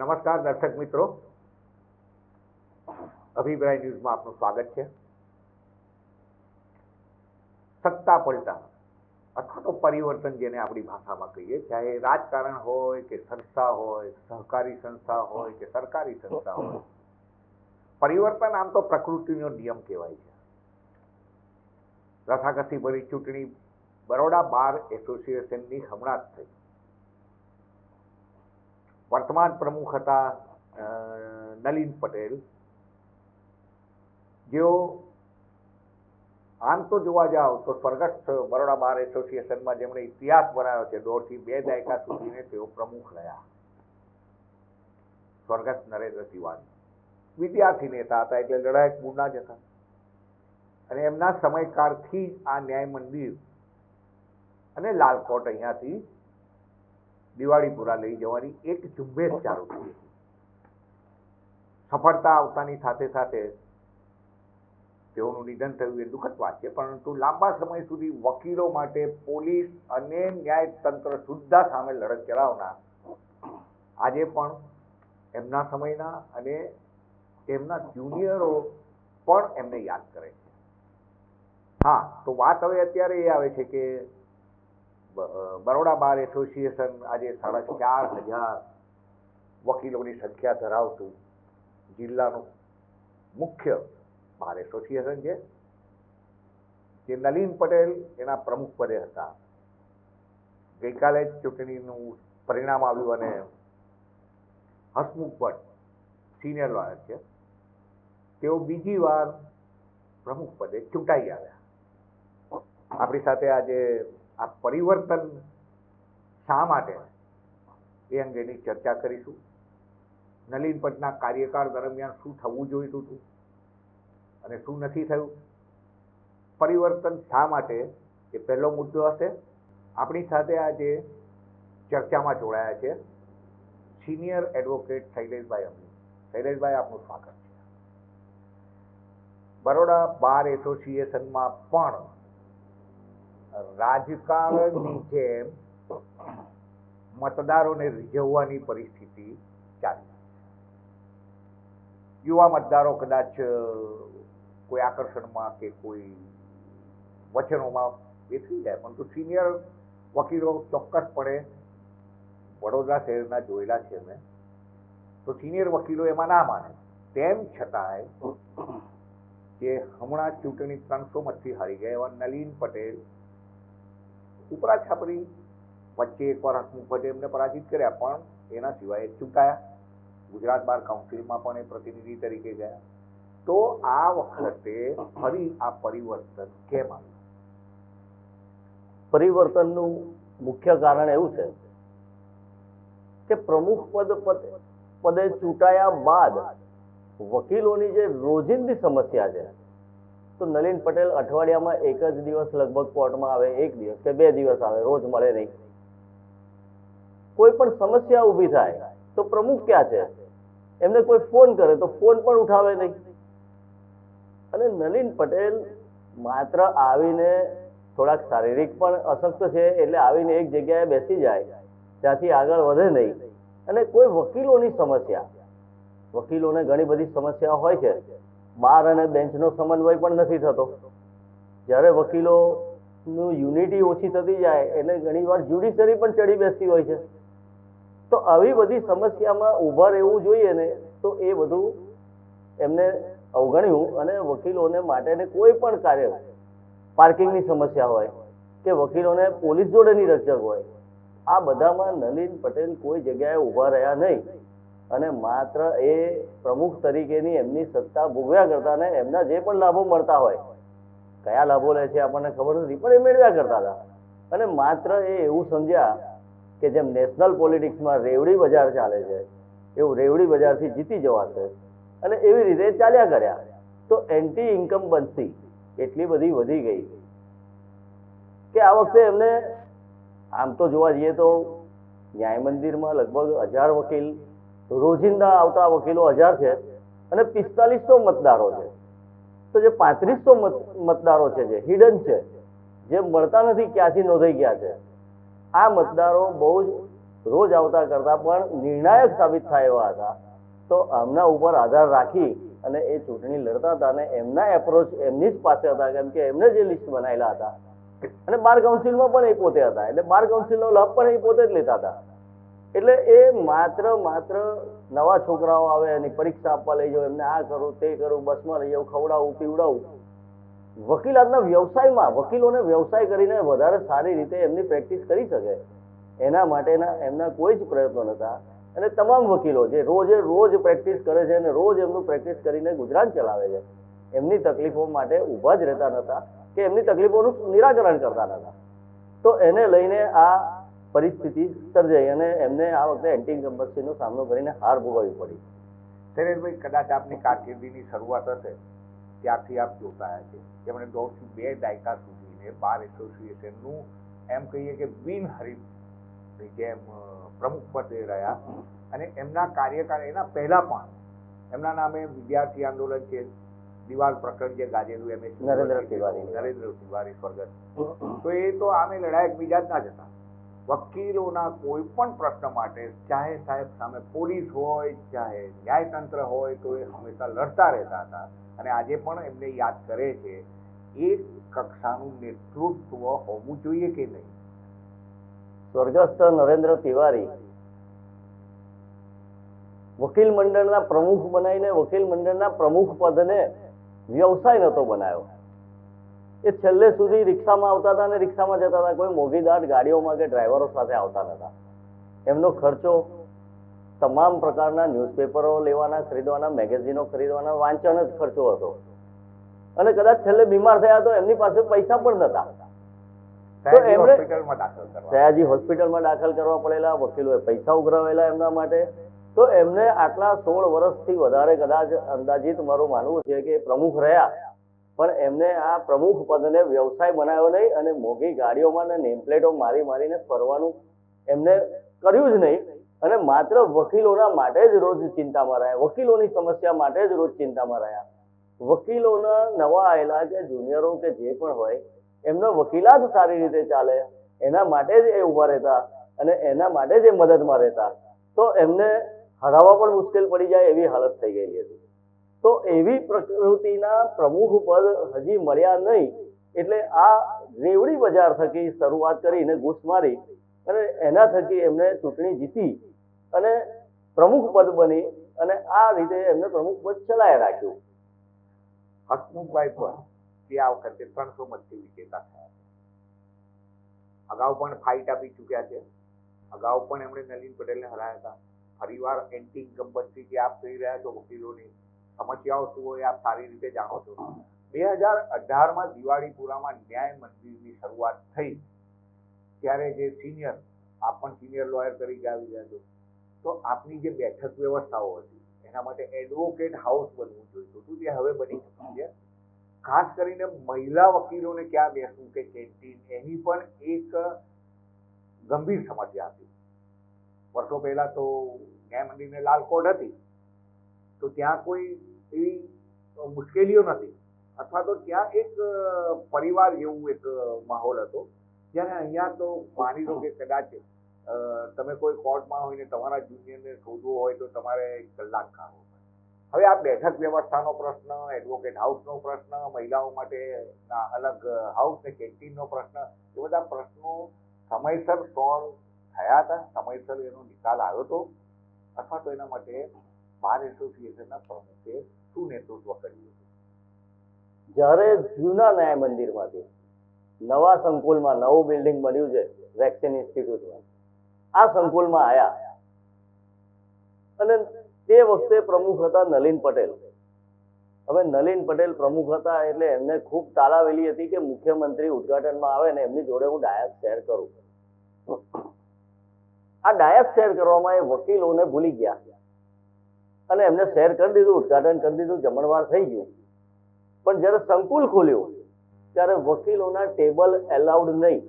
નમસ્કાર દર્શક મિત્રો. અભિપ્રાય ન્યૂઝમાં આપનું સ્વાગત છે. સત્તા પલટા અથવા તો પરિવર્તન જેને આપણી ભાષામાં કહીએ, ચાહે રાજકારણ હોય કે સંસ્થા હોય, સહકારી સંસ્થા હોય કે સરકારી સંસ્થા હોય. પરિવર્તન આમ તો પ્રકૃતિનો નિયમ કહેવાય છે. રસાકસી ભરી ચૂંટણી બરોડા બાર એસોસિએશનની હમણાં જ થઈ. વર્તમાન પ્રમુખ હતા નલિન પટેલ. જેઓ આમ તો જોવા જાઓ તો સ્વર્ગસ્થ બરોડા બાર એસોસિએશનમાં જેમણે ઇતિહાસ બનાવ્યો છે, દોઢથી બે દાયકા સુધીને તેઓ પ્રમુખ રહ્યા. સ્વર્ગસ્થ નરેન્દ્ર તિવારી. વિદ્યાર્થી નેતા હતા એટલે લડાયક મૂળના જ હતા. અને એમના સમયકાળથી જ આ ન્યાય મંદિર અને લાલકોટ અહીંયાથી દિવાળીપુરા લઈ જવાની એક ઝુંબેશ ચાલુ થઈ સફળતા આવતાની સાથે સાથે તેઓનું નિધન થયું એ દુઃખદ વાત છે પરંતુ લાંબા સમય સુધી વકીલો માટે પોલીસ અને ન્યાયતંત્ર સુદ્ધા સામે લડત ચલાવનાર આજે પણ એમના સમયના અને તેમના જુનિયરો પણ એમને યાદ કરે છે. હા તો વાત હવે અત્યારે એ આવે છે કે બરોડા બાર એસોસિએશન આજે સાડા ચાર હજાર વકીલોની સંખ્યા ધરાવતું જિલ્લાનું મુખ્ય બાર એસોસિએશન છે. જે નલિન પટેલ એના પ્રમુખ પદે હતા. ગઈકાલે જ ચૂંટણીનું પરિણામ આવ્યું અને હસમુખ ભટ્ટ સિનિયર લોયર છે. તેઓ બીજી વાર પ્રમુખ પદે ચૂંટાઈ આવ્યા. આપણી સાથે આજે આ પરિવર્તન શા માટે? એ અંગેની ચર્ચા કરીશું. નલિન પટના કાર્યકાળ દરમિયાન શું થવું જોઈતું હતું અને શું નથી થયું? પરિવર્તન શા માટે? એ પહેલો મુદ્દો હશે. આપણી સાથે આજે ચર્ચામાં જોડાયા છે સિનિયર એડવોકેટ શૈલેષભાઈ અમી શૈલેષભાઈ, આપનું સ્વાગત છે. બરોડા બાર એસોસિએશનમાં પણ રાજકારણની જેમ મતદારોને રીઝવવાની પરિસ્થિતિ ચાલી યુવા મતદારો કદાચ કોઈ આકર્ષણમાં કે કોઈ વચનોમાં એ થઈ જાય, પરંતુ સિનિયર વકીલો ચોક્કસપણે વડોદરા શહેરના જોયેલા છે મેં તો સિનિયર વકીલો એમાં ના માને. તેમ છતાંય કે હમણાં ચૂંટણી ત્રણસો મતથી હારી ગયા એવા નલીન પટેલ ઉપરા છાપરી વચ્ચે એકવાર હસમુખ ભટ્ટે એમને પરાજિત કર્યા, પણ એના સિવાય ચૂંટાયા. ગુજરાત બાર કાઉન્સિલમાં પણ એ પ્રતિનિધિ તરીકે ગયા. તો આ વખતે ફરી આ પરિવર્તન કેમ આવ્યું? પરિવર્તનનું મુખ્ય કારણ એવું છે કે પ્રમુખ પદ પદ- ચૂંટાયા બાદ વકીલોની જે રોજિંદી સમસ્યા છે તો નલિન પટેલ અઠવાડિયામાં એક જ દિવસ લગભગ કોર્ટમાં આવે, એક દિવસ કે બે દિવસ આવે, રોજ મળે નહીં. કોઈ પણ સમસ્યા ઊભી થાય તો પ્રમુખ ક્યાં છે? એમને કોઈ ફોન કરે તો ફોન પણ ઉઠાવે નહીં. અને નલિન પટેલ માત્ર આવીને થોડાક શારીરિક પણ અશક્ત છે, એટલે આવીને એક જગ્યાએ બેસી જાય, ત્યાંથી આગળ વધે નહીં. અને કોઈ વકીલોની સમસ્યા, વકીલોને ઘણી બધી સમસ્યા હોય છે. બાર અને બેન્ચનો સમન્વય પણ નથી થતો. જ્યારે વકીલોનું યુનિટી ઓછી થતી જાય એટલે ઘણીવાર જ્યુડિશરી પણ ચડી બેસતી હોય છે. તો આવી બધી સમસ્યામાં ઊભા રહેવું જોઈએ ને, તો એ બધું એમને અવગણ્યું અને વકીલોને માટેને કોઈ પણ કાર્ય, પાર્કિંગની સમસ્યા હોય કે વકીલોને પોલીસ જોડેની રજક હોય, આ બધામાં નલિન પટેલ કોઈ જગ્યાએ ઊભા રહ્યા નહીં. અને માત્ર એ પ્રમુખ તરીકેની એમની સત્તા ભોગવ્યા કરતા ને એમના જે પણ લાભો મળતા હોય, કયા લાભો લે છે આપણને ખબર નથી, પણ એ મેળવ્યા કરતા હતા. અને માત્ર એ એવું સમજ્યા કે જેમ નેશનલ પોલિટિક્સમાં રેવડી બજાર ચાલે છે, એવું રેવડી બજારથી જીતી જવાશે, અને એવી રીતે ચાલ્યા કર્યા. તો એન્ટી ઇન્કમ બનતી એટલી બધી વધી ગઈ. કે આ વખતે એમને, આમ તો જોવા જઈએ તો ન્યાય મંદિરમાં લગભગ હજાર વકીલ રોજિંદા આવતા વકીલો હજાર છે અને પિસ્તાલીસો મતદારો છે. તો જે પાંત્રીસો મતદારો છે જે હિડન છે, જે મળતા નથી, ક્યાંથી નોંધાઈ ગયા છે? આ મતદારો બહુ જ રોજ આવતા કરતા પણ નિર્ણાયક સાબિત થાય એવા હતા. તો આમના ઉપર આધાર રાખી અને એ ચૂંટણી લડતા હતા અને એમના એપ્રોચ એમની જ પાસે હતા, કેમ કે એમને જે લિસ્ટ બનાવેલા હતા. અને બાર કાઉન્સિલમાં પણ એ પોતે હતા, એટલે બાર કાઉન્સિલનો લાભ પણ એ પોતે જ લેતા હતા. એટલે એ માત્ર માત્ર નવા છોકરાઓ આવે, એની પરીક્ષા આપવા લઈ જાઓ, એમને આ કરું, તે કરું, બસમાં લઈ જાઉં ખવડાવું, પીવડાવું. વકીલાતના વ્યવસાયમાં, વકીલોને વ્યવસાય કરીને વધારે સારી રીતે એમની પ્રેક્ટિસ કરી શકે. એના માટેના એમના કોઈ જ પ્રયત્નો નહોતા. અને તમામ વકીલો જે રોજે રોજ પ્રેક્ટિસ કરે છે અને રોજ એમનું પ્રેક્ટિસ કરીને ગુજરાન ચલાવે છે, એમની તકલીફો માટે ઊભા જ રહેતા નહોતા કે એમની તકલીફોનું નિરાકરણ કરતા નહોતા. તો એને લઈને આ પરિસ્થિતિ સર્જાઈ અને એમને આ વખતે એન્ટી ઇન્કમ્બન્સીનો સામનો કરીને હાર ભોગવવી પડી. શૈલેષભાઈ કદાચ આપની કારકિર્દીની શરૂઆત હશે ત્યારથી આપ જોતા આવ્યા છે જેમણે દોઢથી બે દાયકા સુધીને બાર એસોસિએશનનું એમ કહીએ કે બિનહરીફની જેમ પ્રમુખ પદે રહ્યા. અને એમના કાર્યકાળ એના પહેલા પણ એમના નામે વિદ્યાર્થી આંદોલન છે. દિવાલ પ્રકરણ જે ગાજેલું એમ નરેન્દ્ર તિવારી નરેન્દ્ર તિવારી સ્વર્ગસ્થ. તો એ તો આમે લડાયક બીજા જ ના જતા. વકીલોના કોઈ પણ પ્રશ્ન માટે ચાહે સાહેબ સામે પોલીસ હોય, ચાહે ન્યાયતંત્ર હોય, તો એ હંમેશા લડતા રહેતા હતા. અને આજે પણ એમને યાદ કરે છે એ કક્ષાનું નેતૃત્વ હોવું જોઈએ કે નહીં? સ્વર્ગસ્થ નરેન્દ્ર તિવારી વકીલ મંડળના પ્રમુખ બનાવીને વકીલ મંડળના પ્રમુખ પદને વ્યવસાય નહોતો બનાવ્યો. એ છેલ્લે સુધી રિક્ષામાં આવતા હતા અને રિક્ષામાં જતા હતા. કોઈ મોઘીદાટ ગાડીઓમાં કે ડ્રાઈવરો સાથે આવતા નતા એમનો ખર્ચો તમામ પ્રકારના ન્યૂઝપેપરો લેવાના ખરીદવાના મેગેઝિનો ખરીદવાના વાંચન જ ખર્ચો હતો. અને કદાચ છેલ્લે બીમાર થયા તો એમની પાસે પૈસા પણ નતા સાહેબ એમણે- હોસ્પિટલમાં દાખલ કરવા. સયાજી હોસ્પિટલમાં દાખલ કરવા પડેલા વકીલોએ પૈસા ઉઘરાવેલા એમના માટે. તો એમને આટલા સોળ વર્ષથી વધારે કદાચ અંદાજિત મારું માનવું છે કે પ્રમુખ રહ્યા. પણ એમને આ પ્રમુખ પદને વ્યવસાય બનાવ્યો નહીં અને મોઘી ગાડીઓમાં ને નેમપ્લેટો મારી મારીને ફરવાનું એમને કર્યું જ નહીં. અને માત્ર વકીલોના માટે જ રોજ ચિંતામાં રહ્યા. વકીલોની સમસ્યા માટે જ રોજ ચિંતામાં રહ્યા. વકીલોના નવા આવેલા કે જુનિયરો કે જે પણ હોય, એમનો વકીલાત સારી રીતે ચાલે, એના માટે જ એ ઊભા રહેતા અને એના માટે જ એ મદદમાં રહેતા. તો એમને હરાવવા પણ મુશ્કેલ પડી જાય એવી હાલત થઈ ગયેલી હતી. તો એવી પ્રકૃતિના પ્રમુખ પદ હજી મળ્યા નહીં. એટલે આ રેવડી બજાર થકી શરૂઆત કરીને ઘૂસ મારી અને એના થકી એમને ચૂંટણી જીતી અને પ્રમુખ પદ બની અને આ રીતે એમને પ્રમુખ પદ ચલાવી રાખ્યું. હસમુખભાઈ પણ તે આ વખતે ત્રણસો મતથી વિજેતા થયા અગાઉ પણ ફાઇટ આપી ચૂક્યા છે. અગાઉ પણ એમણે નલિન પટેલને હરાયા હતા. ફરીવાર એન્ટી ઇન્કમ્બન્સી જે આપ કહી રહ્યા છો વકીલોની સમસ્યાઓ શું હોય આપ સારી રીતે જાણો છો. બે હજાર અઢારમાં દિવાળીપુરામાં ન્યાય મંદિરની શરૂઆત થઈ. ત્યારે જે સિનિયર આપ પણ સિનિયર લોયર તરીકે આવી ગયા છો. તો આપની જે બેઠક વ્યવસ્થાઓ હતી, એના માટે એડવોકેટ હાઉસ બનવું જોઈતું હતું. જે હવે બની ચૂક્યું છે. ખાસ કરીને મહિલા વકીલોને ક્યાં બેસવું કે કેન્ટીન એની પણ એક ગંભીર સમસ્યા હતી. વર્ષો પહેલા તો ન્યાય મંદિરને લાલ કોટ હતી. તો ત્યાં કોઈ એવી મુશ્કેલીઓ નથી. અથવા તો ત્યાં એક પરિવાર જેવું એક માહોલ હતો. જ્યારે અહીંયા તો માની લો કે કદાચ તમે કોઈ કોર્ટમાં હોય ને તમારા જુનિયરને શોધવો હોય તો તમારે એક કલાક કાઢવો હવે આ બેઠક વ્યવસ્થાનો પ્રશ્ન એડવોકેટ હાઉસનો પ્રશ્ન, મહિલાઓ માટેના અલગ હાઉસ ને કેન્ટીનનો પ્રશ્ન, એ બધા પ્રશ્નો સમયસર સોલ્વ થયા હતા. સમયસર એનો નિકાલ આવ્યો હતો. અથવા તો એના માટે બાર એસોસિએશનના પ્રમુખે શું નેતૃત્વ કર્યું હતું જ્યારે જૂના ન્યાય મંદિરમાંથી નવા સંકુલમાં નવું બિલ્ડિંગ બન્યું છે વેક્સિન ઇન્સ્ટિટ્યૂટમાં આ સંકુલમાં આવ્યા અને તે વખતે પ્રમુખ હતા નલિન પટેલ. હવે નલિન પટેલ પ્રમુખ હતા એટલે એમને ખૂબ તાલાવેલી હતી કે મુખ્યમંત્રી ઉદઘાટનમાં આવે ને એમની જોડે હું ડાયસ શેર કરું. આ ડાયસ શેર કરવામાં એ વકીલોને ભૂલી ગયા. અને એમને શેર કરી દીધું, ઉદઘાટન કરી દીધું, જમણવાર થઈ ગયું. પણ જ્યારે સંકુલ ખોલ્યું, ત્યારે વકીલોના ટેબલ એલાઉડ નહીં.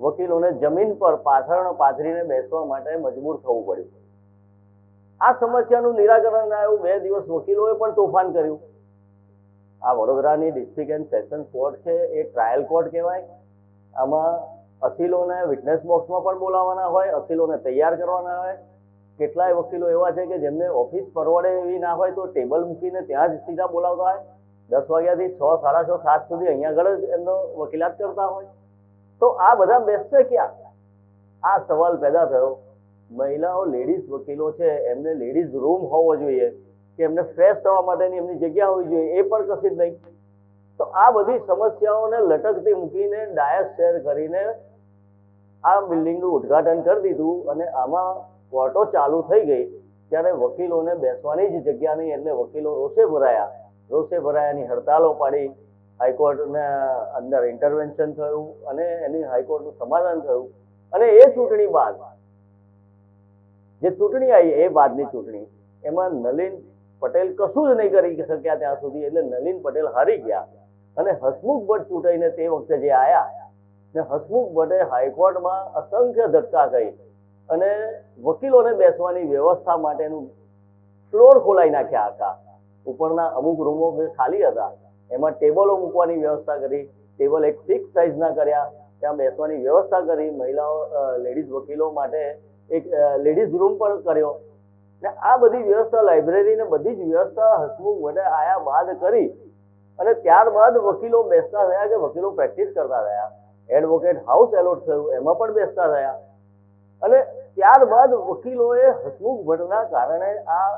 વકીલોને જમીન પર પાથરણ પાથરીને બેસવા માટે મજબૂર થવું પડ્યું. આ સમસ્યાનું નિરાકરણ આવ્યું બે દિવસ વકીલોએ પણ તોફાન કર્યું. આ વડોદરાની ડિસ્ટ્રિક્ટ એન્ડ સેશન કોર્ટ છે, એ ટ્રાયલ કોર્ટ કહેવાય. આમાં અસીલોને વિટનેસ બોક્સમાં પણ બોલાવવાના હોય, અસીલોને તૈયાર કરવાના હોય. કેટલાય વકીલો એવા છે કે જેમને ઓફિસ પરવડે એવી ના હોય તો ટેબલ મૂકીને ત્યાં જ સીધા બોલાવતા હોય. દસ વાગ્યાથી છ, સાડા છ, સાત સુધી અહીંયા આગળ જ એમનો વકીલાત કરતા હોય. તો આ બધા બેસશે ક્યાં? આ સવાલ પેદા થયો. મહિલાઓ લેડીઝ વકીલો છે, એમને લેડીઝ રૂમ હોવો જોઈએ કે એમને ફ્રેશ થવા માટેની એમની જગ્યા હોવી જોઈએ એ પણ કશી જ નહીં. તો આ બધી સમસ્યાઓને લટકતી મૂકીને ડાયસ શેર કરીને આ બિલ્ડિંગનું ઉદ્ઘાટન કરી દીધું અને આમાં કોર્ટો ચાલુ થઈ ગઈ, ત્યારે વકીલોને બેસવાની જ જગ્યા નહીં એટલે વકીલો રોષે ભરાયા. રોષે ભરાયાની હડતાલો પાડી, હાઈકોર્ટને અંદર ઇન્ટરવેન્શન થયું અને એની હાઈકોર્ટનું સમાધાન થયું. અને એ ચૂંટણી બાદ, જે ચૂંટણી આવી, એ બાદની ચૂંટણી, એમાં નલિન પટેલ કશું જ નહીં કરી શક્યા ત્યાં સુધી, એટલે નલિન પટેલ હારી ગયા. અને હસમુખ ભટ્ટ ચૂંટાઈને તે વખતે જે આયા, ને હસમુખ ભટ્ટે હાઈકોર્ટમાં અસંખ્ય ધક્કા કરી અને વકીલોને બેસવાની વ્યવસ્થા માટેનું ફ્લોર ખોલાઈ નાખ્યા હતા. ઉપરના અમુક રૂમો ખાલી હતા. એમાં ટેબલો મૂકવાની વ્યવસ્થા કરી, ટેબલ એક ફિક્સ સાઇઝના કર્યા. ત્યાં બેસવાની વ્યવસ્થા કરી, મહિલાઓ લેડીઝ વકીલો માટે એક લેડીઝ રૂમ પણ કર્યો. ને આ બધી વ્યવસ્થા લાઇબ્રેરી ને બધી જ વ્યવસ્થા હસમુખ વડે આયા બાદ કરી. અને ત્યારબાદ વકીલો બેસતા થયા કે વકીલો પ્રેક્ટિસ કરતા થયા. એડવોકેટ હાઉસ એલોટ થયું, એમાં પણ બેસતા થયા. અને ત્યારબાદ વકીલોએ હસમુખ ભટ્ટના કારણે આ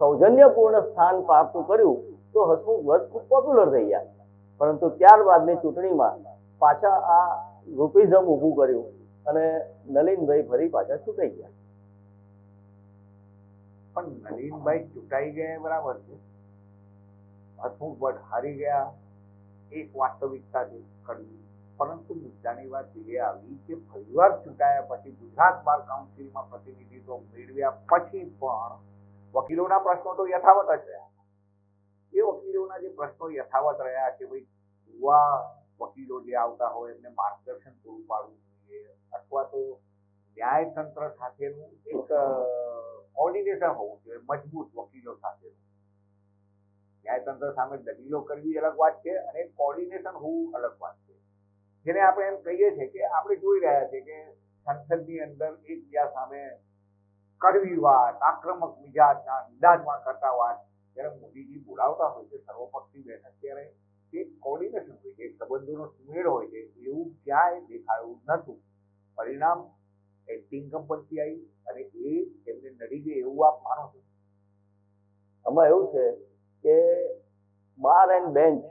સૌજન્યપૂર્ણ સ્થાન પ્રાપ્ત કર્યું, તો હસમુખ ભટ્ટ ખૂબ પોપ્યુલર થઈ ગયા. પરંતુ ત્યારબાદની ચૂંટણીમાં પાછા આ ગ્રુપિઝમ ઊભું કર્યું અને નલિનભાઈ ફરી પાછા ચૂંટાઈ ગયા. પણ નલિનભાઈ ચૂંટાઈ ગયા બરાબર છે. હસમુખ ભટ્ટ હારી ગયા, એક વાસ્તવિકતા છે ખરી પરંતુ મુદ્દાની વાત એ આવી કે ફરીવાર ચૂંટાયા પછી ગુજરાત બાર કાઉન્સિલમાં પ્રતિનિધિત્વ મેળવ્યા પછી પણ વકીલોના પ્રશ્નો તો યથાવત જ રહ્યા. એ વકીલોના જે પ્રશ્નો યથાવત રહ્યા કે ભાઈ યુવા વકીલો જે આવતા હોય એમને માર્ગદર્શન પૂરું પાડવું જોઈએ અથવા તો ન્યાયતંત્ર સાથેનું એક કોર્ડિનેટર હોવું જોઈએ, મજબૂત વકીલો સાથેનું. ન્યાયતંત્ર સામે દલીલો કરવી અલગ વાત છે અને કોર્ડિનેશન હોવું અલગ વાત છે. જેને આપણે એમ કહીએ છીએ કે આપણે જોઈ રહ્યા છીએ કે સંસદની અંદર એકબીજા સામે કડવી વાત, આક્રમક મિજાજના મિજાજમાં કરતા વાત. જ્યારે મોદીજી બોલાવતા હોય છે, સર્વપક્ષી બેઠક, ત્યારે એ કોર્ડિનેશન હોય છે, સંબંધોનો સુમેળ હોય છે, એવું ક્યાંય દેખાયું નહોતું. પરિણામ એક્ટિંગ કંપનથી આવી અને એ એમને નડી ગઈ એવું આપ માનો છો? આમાં એવું છે કે બાર એન્ડ બેન્ચ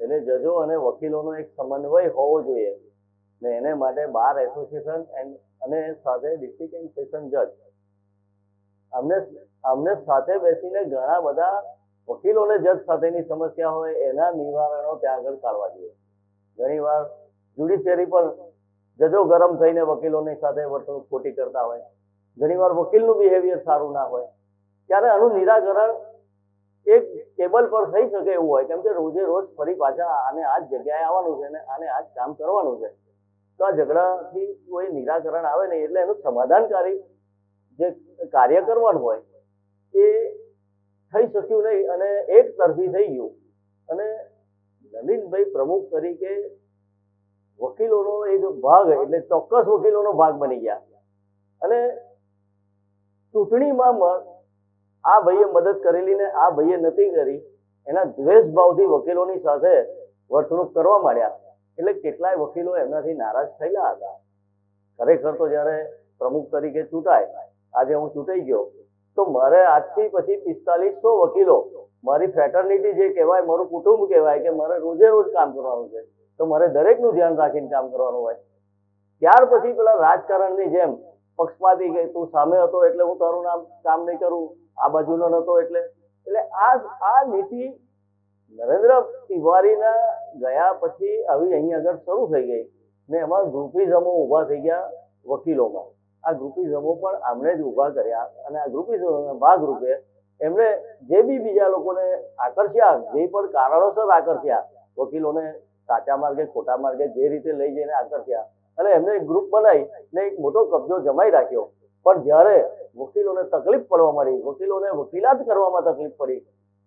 એટલે જજો અને વકીલોનો એક સમન્વય હોવો જોઈએ. ને એને માટે બાર એસોસિએશન એન્ડ અને સાથે ડિસ્ટ્રિક્ટ એન્ડ સેશન જજ. અમને અમને સાથે બેસીને ઘણા બધા વકીલોને જજ સાથેની સમસ્યા હોય, એના નિવારણો ત્યાં આગળ કાઢવા જોઈએ. ઘણીવાર જ્યુડિશિયરી પણ જજો ગરમ થઈને વકીલોની સાથે વર્તણૂક ખોટી કરતા હોય. ઘણીવાર વકીલનું બિહેવિયર સારું ના હોય. ત્યારે આનું નિરાકરણ એક ટેબલ પર થઈ શકે એવું હોય. કેમ કે રોજે રોજ ફરી પાછા આને આ જ જગ્યાએ આવવાનું છે ને આને આ જ કામ કરવાનું છે. તો આ ઝઘડાથી કોઈ નિરાકરણ આવે નહીં એટલે એનું સમાધાનકારી જે કાર્ય કરવાનું હોય એ થઈ શક્યું નહીં અને એક તરફી થઈ ગયું. અને નલિનભાઈ પ્રમુખ તરીકે વકીલોનો એક ભાગ એટલે ચોક્કસ વકીલોનો ભાગ બની ગયા. અને ચૂંટણીમાં આ ભાઈએ મદદ કરેલી ને આ ભાઈએ નથી કરી, એના દ્વેષ ભાવથી વકીલોની સાથે વર્તણૂક કરવા માંડ્યા. એટલે કેટલાય વકીલો એમનાથી નારાજ થયેલા હતા. ખરેખર તો જ્યારે પ્રમુખ તરીકે ચૂંટાય, આજે હું ચૂંટાઈ ગયો, તો મારે આજથી પછી પિસ્તાલીસો વકીલો, મારી ફેટર્નિટી જે કહેવાય, મારું કુટુંબ કહેવાય કે મારે રોજે રોજ કામ કરવાનું છે, તો મારે દરેકનું ધ્યાન રાખીને કામ કરવાનું હોય. ત્યાર પછી પેલા રાજકારણની જેમ પક્ષપાતી કે તું સામે હતો એટલે હું તારું નામ કામ નહીં કરું આ બાજુનો નતો એટલે. એટલે આ આ નીતિ નરેન્દ્ર તિવારીના ગયા પછી આવી અહીં આગળ શરૂ થઈ ગઈ. ને એમાં ગ્રુપિઝમો ઊભા થઈ ગયા વકીલોમાં. આ ગ્રુપિઝમો પણ આમણે જ ઊભા કર્યા અને આ ગ્રુપિઝમોના ભાગરૂપે એમણે જે બી બીજા લોકોને આકર્ષ્યા, જે પણ કારણોસર આકર્ષ્યા, વકીલોને સાચા માર્ગે, ખોટા માર્ગે જે રીતે લઈ જઈને આકર્ષ્યા. અને એમને એક ગ્રુપ બનાવી ને એક મોટો કબજો જમાઈ રાખ્યો. પણ જ્યારે વકીલોને તકલીફ પડવા માંડી, વકીલોને વકીલાત કરવામાં તકલીફ પડી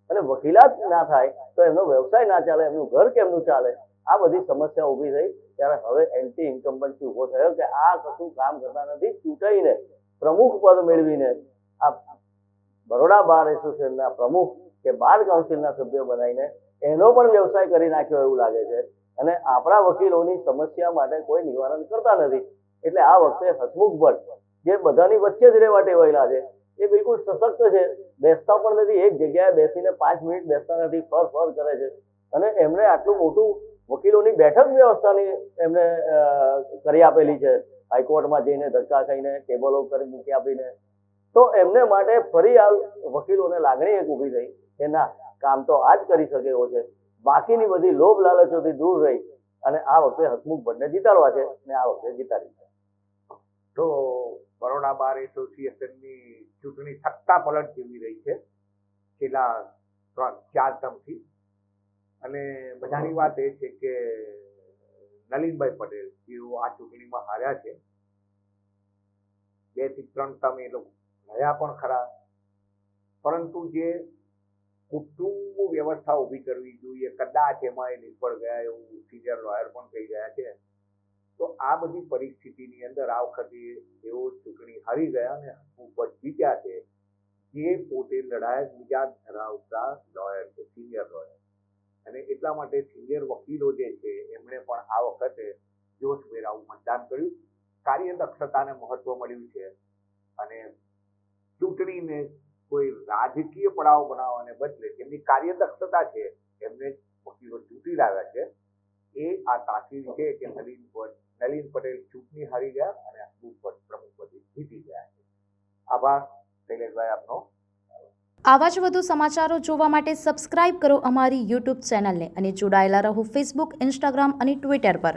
અને વકીલાત ના થાય તો એમનો વ્યવસાય ના ચાલે, એમનું ઘર કેમનું ચાલે, આ બધી સમસ્યા ઊભી થઈ. ત્યારે હવે એન્ટી ઇન્કમ્બન્સી ઊભો થયો કે આ કશું કામ કરતા નથી, ચૂંટાઈને પ્રમુખ પદ મેળવીને આ બરોડા બાર એસોસિએશનના પ્રમુખ કે બાર કાઉન્સિલના સભ્ય બનાવીને એનો પણ વ્યવસાય કરી નાખ્યો એવું લાગે છે. અને આપણા વકીલોની સમસ્યા માટે કોઈ નિવારણ કરતા નથી. એટલે આ વખતે હસમુખ ભટ્ટ જે બધાની વચ્ચે જ રહેવા ટેવાયેલા છે, એ બિલકુલ સશક્ત છે. બેસતા પણ નથી, એક જગ્યાએ બેસીને પાંચ મિનિટ બેસતા નથી, ફર ફર કરે છે. અને એમણે આટલું મોટું વકીલોની બેઠક વ્યવસ્થાની એમને કરી આપેલી છે. હાઈકોર્ટમાં જઈને ધક્કા ખાઈને, ટેબલો કરી મૂકી આપીને. તો એમને માટે ફરી આ વકીલોને લાગણી એક ઊભી થઈ કે ના, કામ તો આ જ કરી શકે એવો છે. બાકીની બધી લોભ લાલચોથી દૂર રહી અને આ વખતે હસમુખ ભટ્ટને જીતાડવા છે ને આ વખતે જીતાડી છે. તો બરોડા બાર એસોસિએશનની ચૂંટણી સત્તા પલટ જેવી રહી છે છેલ્લા ત્રણ ચાર ટર્મથી. અને બધાની વાત એ છે કે નલિનભાઈ પટેલ જેઓ આ ચૂંટણીમાં હાર્યા છે બેથી ત્રણ ટર્મ એ લોકો રહ્યા પણ ખરા. પરંતુ જે કુટુંબ વ્યવસ્થા ઊભી કરવી જોઈએ કદાચ એમાં એ નિષ્ફળ ગયા એવું સિનિયર લોયર પણ કહી ગયા છે. તો આ બધી પરિસ્થિતિની અંદર આ વખતે તેઓ ચૂંટણી હારી ગયા અને ઉપજ જીત્યા છે જે પોતે લડાયક મિજાજ ધરાવતા લોયર છે સિનિયર લોયર અને એટલા માટે સિનિયર વકીલો જે છે, એમણે પણ આ વખતે જોશ આવું મતદાન કર્યું. કાર્યદક્ષતાને મહત્વ મળ્યું છે અને ચૂંટણીને કોઈ રાજકીય પડાવ બનાવવાને બદલે તેમની કાર્યદક્ષતા છે, એમને વકીલો ચૂંટી લાવ્યા છે. એ આ તાસીર છે કે નલિન ભટ્ટ નલિન પટેલ ચૂંટણી હારી ગયા અને હસમુખ ભટ્ટ પ્રમુખ પદે જીતી ગયા છે. આભાર, શૈલેષભાઈ આપનો. આવા જ વધુ સમાચારો જોવા માટે સબસ્ક્રાઇબ કરો અમારી યુટ્યુબ ચેનલને અને જોડાયેલા રહો ફેસબુક ઇન્સ્ટાગ્રામ અને ટ્વિટર પર.